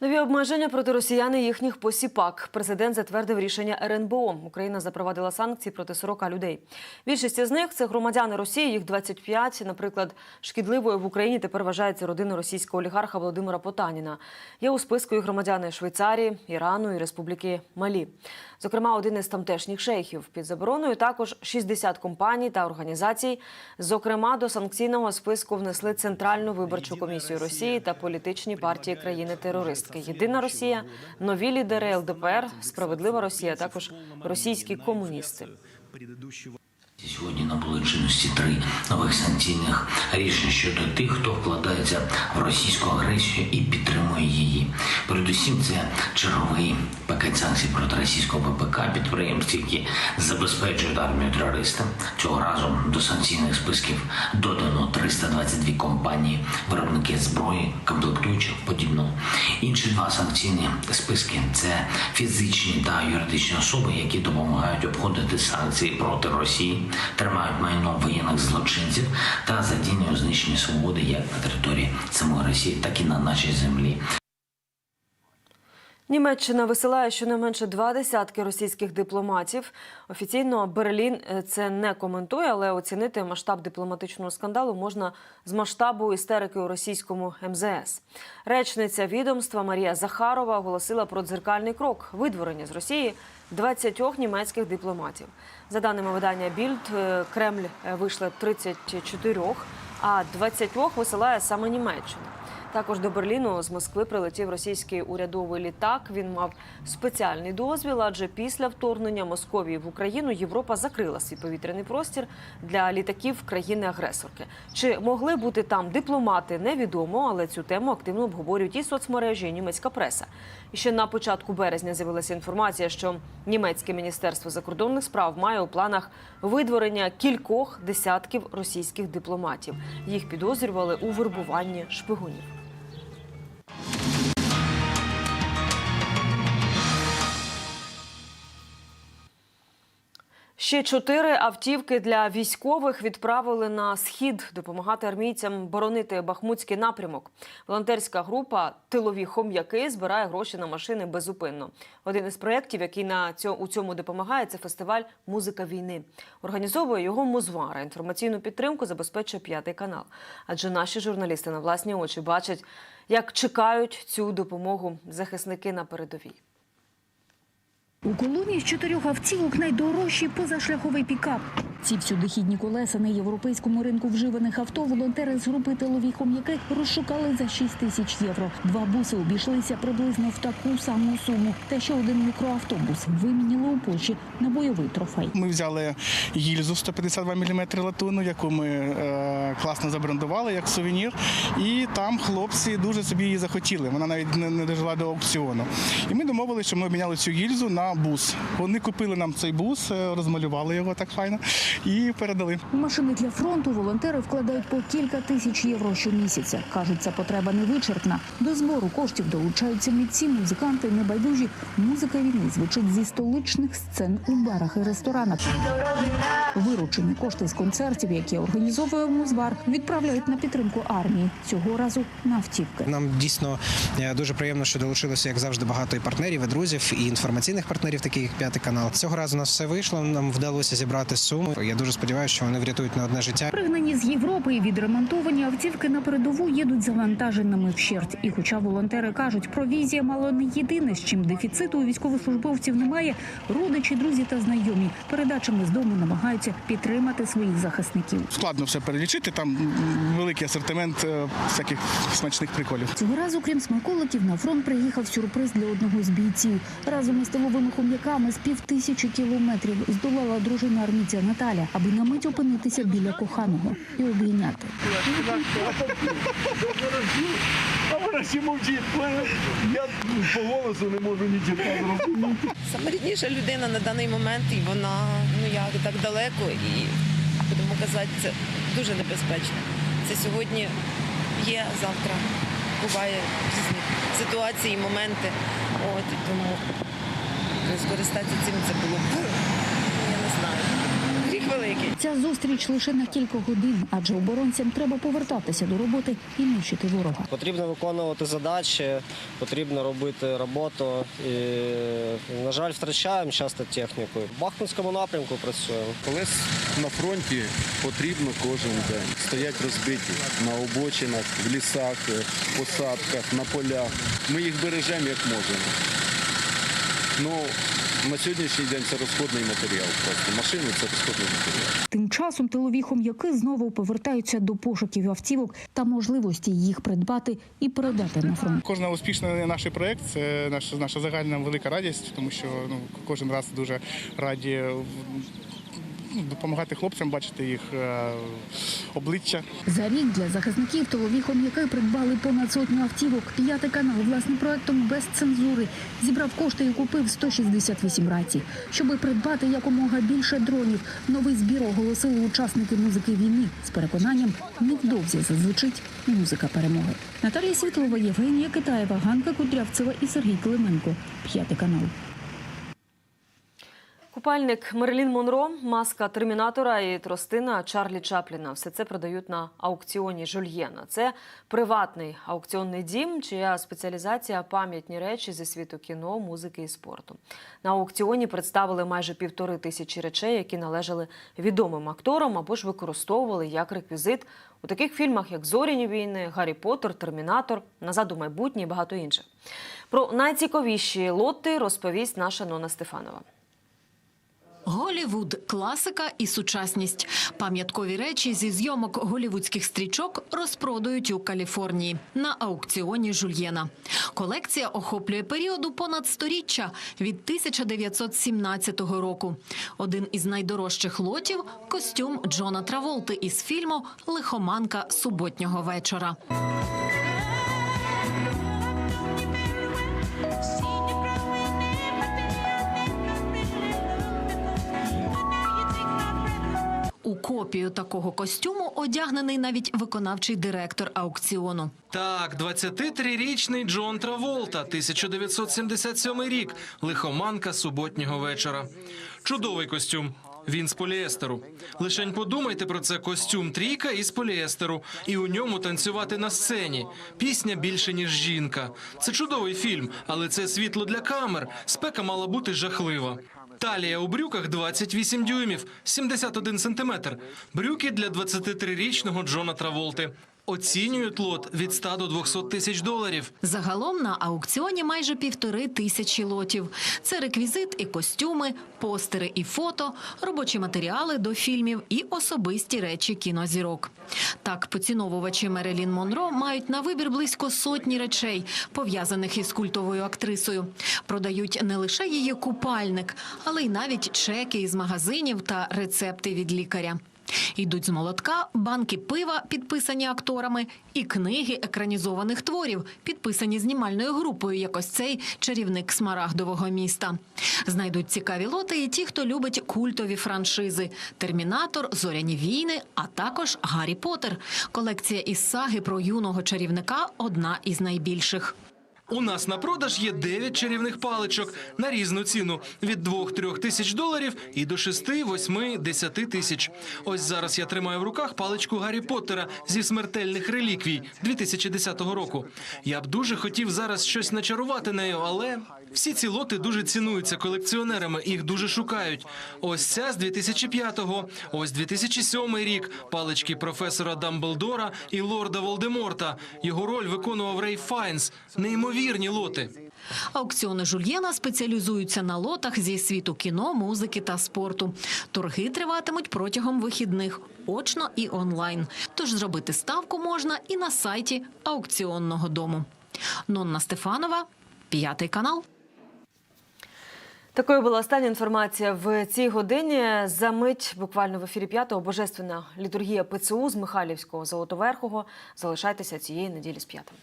Нові обмеження проти росіян і їхніх посіпак. Президент затвердив рішення РНБО. Україна запровадила санкції проти 40 людей. Більшість із них це громадяни Росії, їх 25. Наприклад, шкідливою в Україні тепер вважається родина російського олігарха Володимира Потаніна. Є у списку і громадяни Швейцарії, Ірану і Республіки Малі. Зокрема, один із тамтешніх шейхів під забороною також 60 компаній та організацій. Зокрема, до санкційного списку внесли Центральну виборчу комісію Росії та політичні партії країни-терористки. Єдина Росія, нові лідери ЛДПР, справедлива Росія, також російські комуністи. Сьогодні набули чинності три нових санкційних рішень щодо тих, хто вкладається в російську агресію і підтримує її. Передусім, це черговий пакет санкцій проти російського ВПК підприємств, які забезпечують армію терористам. Цього разу до санкційних списків додано 322 компанії, виробники зброї, комплектуючих подібного. Інші два санкційні списки це фізичні та юридичні особи, які допомагають обходити санкції проти Росії, тримають майно воєнних злочинців та задіяні у знищенні свободи як на території самої Росії, так і на нашій землі. Німеччина висилає щонайменше два десятки російських дипломатів. Офіційно Берлін е, це не коментує, але оцінити масштаб дипломатичного скандалу можна з масштабу істерики у російському МЗС. Речниця відомства Марія Захарова оголосила про дзеркальний крок видворення з Росії 20 німецьких дипломатів. За даними видання Більд, е, Кремль е, вийшли 34, а 20 висилає саме Німеччина. Також до Берліну з Москви прилетів російський урядовий літак. Він мав спеціальний дозвіл, адже після вторгнення Московії в Україну Європа закрила свій повітряний простір для літаків країни-агресорки. Чи могли бути там дипломати, невідомо, але цю тему активно обговорюють і соцмережі, і німецька преса. І ще на початку березня з'явилася інформація, що німецьке міністерство закордонних справ має у планах видворення кількох десятків російських дипломатів. Їх підозрювали у вербуванні шпигунів. Ще чотири автівки для військових відправили на схід допомагати армійцям боронити бахмутський напрямок. Волонтерська група Тилові хом'яки збирає гроші на машини безупинно. Один із проєктів, який на цьому, у цьому допомагає, це фестиваль Музика війни. Організовує його Музвара. Інформаційну підтримку забезпечує п'ятий канал. Адже наші журналісти на власні очі бачать, як чекають цю допомогу захисники на передовій. У колоні з чотирьох автівок найдорожчий позашляховий пікап. Ці всюдихідні колеса на європейському ринку вживаних авто волонтери з групи тилові хом'яки розшукали за 6 тисяч євро. Два буси обійшлися приблизно в таку саму суму. Та ще один мікроавтобус виміняли у Польщі на бойовий трофей. Ми взяли гільзу 152 мм латуну, яку ми е, класно забрендували як сувенір. І там хлопці дуже собі її захотіли. Вона навіть не, дожила до аукціону. І ми домовилися, що ми обміняли цю гільзу на бус. Вони купили нам цей бус, е, розмалювали його так файно і передали. У машини для фронту волонтери вкладають по кілька тисяч євро щомісяця. Кажуть, ця потреба невичерпна. До збору коштів долучаються митці, музиканти, небайдужі. Музика війни звучить зі столичних сцен у барах і ресторанах. Виручені кошти з концертів, які організовує Музвар, відправляють на підтримку армії. Цього разу на автівки. Нам дійсно е, дуже приємно, що долучилося, як завжди, багато і партнерів, і друзів, і інформаційних партнерів, таких як п'ятий канал. Цього разу у нас все вийшло. Нам вдалося зібрати суму. Я дуже сподіваюся, що вони врятують не одне життя. Пригнані з Європи і відремонтовані автівки на передову їдуть завантаженими вщерть. І хоча волонтери кажуть, провізія мало не єдине, з чим дефіциту у військовослужбовців немає, родичі, друзі та знайомі передачами з дому намагаються підтримати своїх захисників. Складно все перелічити. Там великий асортимент е, всяких смачних приколів. Цього разу, крім смаколиків, на фронт приїхав сюрприз для одного з бійців. Разом із тиловими хом'яками з півтисячі кілометрів здолала дружина армійця Наталя, аби на мить опинитися біля коханого і обійняти. А вона ще мовчить. Я по голосу не можу нічого зробити. Саме рідніша людина на даний момент, і вона ну як так далеко, і будемо казати, це дуже небезпечно. Це сьогодні є, завтра буває різні ситуації, моменти. От і тому скористатися цим це було б, ну, я не знаю. Гріх великий. Ця зустріч лише на кілька годин, адже оборонцям треба повертатися до роботи і нищити ворога. Потрібно виконувати задачі, потрібно робити роботу. І, на жаль, втрачаємо часто техніку. В Бахмутському напрямку працюємо. Колес на фронті потрібно кожен день. Стоять розбиті на обочинах, в лісах, е, посадках, на полях. Ми їх бережемо як можемо. Ну, на сьогоднішній день це розходний матеріал. Просто машини це розходний матеріал. Тим часом тилові хом'яки знову повертаються до пошуків автівок та можливості їх придбати і передати на фронт. Кожна успішна наш проект це наша, наша загальна велика радість, тому що ну, кожен раз дуже раді допомагати хлопцям, бачити їх е, обличчя. За рік для захисників тилові хом'яки придбали понад сотню автівок. П'ятий канал власним проектом без цензури зібрав кошти і купив 168 рацій. Щоби придбати якомога більше дронів, новий збір оголосили учасники музики війни з переконанням невдовзі зазвучить музика перемоги. Наталія Світлова, Євгенія Китаєва, Ганка Кудрявцева і Сергій Клименко. П'ятий канал. Купальник Мерлін Монро, маска термінатора і тростина Чарлі Чапліна. Все це продають на аукціоні Жульєна. Це приватний аукціонний дім, чия спеціалізація пам'ятні речі зі світу кіно, музики і спорту. На аукціоні представили майже півтори тисячі речей, які належали відомим акторам або ж використовували як реквізит у таких фільмах, як Зоряні війни, Гаррі Поттер, Термінатор, Назад у майбутнє і багато інших. Про найцікавіші лоти розповість наша Нона Стефанова. Голівуд класика і сучасність. Пам'яткові речі зі зйомок голівудських стрічок розпродають у Каліфорнії на аукціоні Жульєна. Колекція охоплює періоду понад сторіччя від 1917 року. Один із найдорожчих лотів костюм Джона Траволти із фільму Лихоманка суботнього вечора. У копію такого костюму одягнений навіть виконавчий директор аукціону. Так, 23-річний Джон Траволта, 1977 рік, лихоманка суботнього вечора. Чудовий костюм. Він з поліестеру. Лишень подумайте про це костюм трійка із поліестеру, і у ньому танцювати на сцені. Пісня більше ніж жінка. Це чудовий фільм, але це світло для камер. Спека мала бути жахлива. Талія у брюках 28 дюймів, 71 сантиметр. Брюки для 23-річного Джона Траволти. Оцінюють лот від 100 до 200 тисяч доларів. Загалом на аукціоні майже півтори тисячі лотів. Це реквізит і костюми, постери і фото, робочі матеріали до фільмів і особисті речі кінозірок. Так, поціновувачі Мерелін Монро мають на вибір близько сотні речей, пов'язаних із культовою актрисою. Продають не лише її купальник, але й навіть чеки із магазинів та рецепти від лікаря. Йдуть з молотка банки пива, підписані акторами, і книги екранізованих творів, підписані знімальною групою, як ось цей чарівник смарагдового міста. Знайдуть цікаві лоти і ті, хто любить культові франшизи: Термінатор, Зоряні війни, а також Гаррі Поттер. Колекція із саги про юного чарівника одна із найбільших. У нас на продаж є 9 чарівних паличок на різну ціну від 2-3 тисяч доларів і до 6, 8, 10 тисяч. Ось зараз я тримаю в руках паличку Гаррі Поттера зі смертельних реліквій 2010 року. Я б дуже хотів зараз щось начарувати нею, але всі ці лоти дуже цінуються колекціонерами, їх дуже шукають. Ось ця з 2005-го, ось 2007 рік. Палички професора Дамблдора і лорда Волдеморта. Його роль виконував Рей Файнс. Неймовірні лоти. Аукціони Жульєна спеціалізуються на лотах зі світу кіно, музики та спорту. Торги триватимуть протягом вихідних, очно і онлайн. Тож зробити ставку можна і на сайті аукціонного дому. Нонна Стефанова, п'ятий канал. Такою була остання інформація в цій годині. За мить буквально в ефірі п'ятого божественна літургія ПЦУ з Михайлівського Золотоверхого. Залишайтеся цієї неділі з п'ятим.